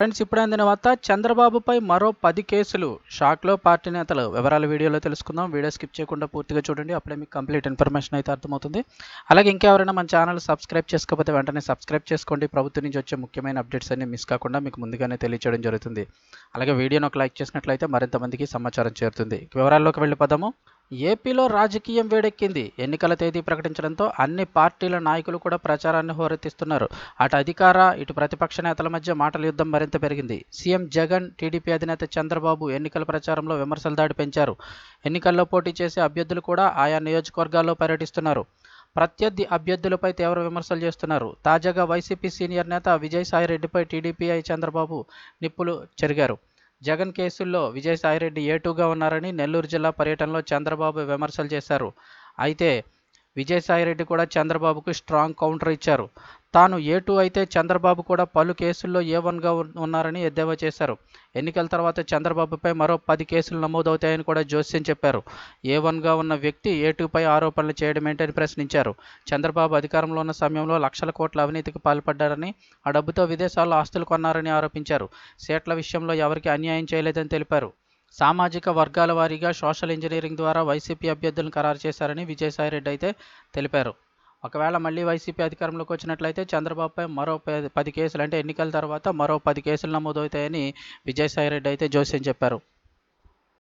Friends ఇప్పుడు అందిన వార్త చంద్రబాబుపై మరో పది కేసులు. షాక్లో పార్టీ నేతలు. వివరాలు వీడియోలో తెలుసుకుందాం. వీడియో స్కిప్ చేయకుండా పూర్తిగా చూడండి. అప్పుడే మీకు కంప్లీట్ ఇన్ఫర్మేషన్ అయితే అర్థమవుతుంది. అలాగే ఇంకెవరైనా మన ఛానల్ సబ్స్క్రైబ్ చేసుకోకపోతే వెంటనే సబ్స్క్రైబ్ చేసుకోండి. ప్రభుత్వం నుంచి వచ్చే ముఖ్యమైన అప్డేట్స్ అన్ని మిస్ కాకుండా మీకు ముందుగానే తెలియచేయడం జరుగుతుంది. అలాగే వీడియోను ఒక లైక్ చేసినట్లయితే మరింత మందికి సమాచారం చేరుతుంది. వివరాల్లోకి వెళ్ళిపోదాము ఏపీలో రాజకీయం వేడెక్కింది. ఎన్నికల తేదీ ప్రకటించడంతో అన్ని పార్టీల నాయకులు కూడా ప్రచారాన్ని హోరెత్తిస్తున్నారు. అటు అధికార ఇటు ప్రతిపక్ష నేతల మధ్య మాటల యుద్ధం మరింత పెరిగింది. సీఎం జగన్ టీడీపీ అధినేత చంద్రబాబు ఎన్నికల ప్రచారంలో విమర్శలు దాడి పెంచారు. ఎన్నికల్లో పోటీ చేసే అభ్యర్థులు కూడా ఆయా నియోజకవర్గాల్లో పర్యటిస్తున్నారు. ప్రత్యర్థి అభ్యర్థులపై తీవ్ర విమర్శలు చేస్తున్నారు. తాజాగా వైసీపీ సీనియర్ నేత విజయసాయిరెడ్డిపై టీడీపీఐ చంద్రబాబు నిప్పులు చెరిగారు. జగన్ కేసుల్లో విజయసాయిరెడ్డి ఏటుగా ఉన్నారని నెల్లూరు జిల్లా పర్యటనలో చంద్రబాబు విమర్శలు చేశారు. అయితే విజయసాయిరెడ్డి కూడా చంద్రబాబుకు స్ట్రాంగ్ కౌంటర్ ఇచ్చారు. తాను ఏ టూ అయితే చంద్రబాబు కూడా పలు కేసుల్లో ఏ వన్గా ఉన్నారని ఎద్దేవా చేశారు. ఎన్నికల తర్వాత చంద్రబాబుపై మరో పది కేసులు నమోదవుతాయని కూడా జోస్యం చెప్పారు. ఏ వన్గా ఉన్న వ్యక్తి ఏ టూపై ఆరోపణలు చేయడమేంటని ప్రశ్నించారు. చంద్రబాబు అధికారంలో ఉన్న సమయంలో లక్షల కోట్ల అవినీతికి పాల్పడ్డారని ఆ డబ్బుతో విదేశాల్లో ఆస్తులు కొన్నారని ఆరోపించారు. సీట్ల విషయంలో ఎవరికి అన్యాయం చేయలేదని తెలిపారు. సామాజిక వర్గాల వారీగా సోషల్ ఇంజనీరింగ్ ద్వారా వైసీపీ అభ్యర్థులను ఖరారు చేశారని విజయసాయిరెడ్డి అయితే తెలిపారు. ఒకవేళ మళ్ళీ వైసీపీ అధికారంలోకి వచ్చినట్లయితే చంద్రబాబుపై మరో పది కేసులు అంటే ఎన్నికల తర్వాత మరో పది కేసులు నమోదవుతాయని విజయసాయిరెడ్డి అయితే జోస్యం చెప్పారు.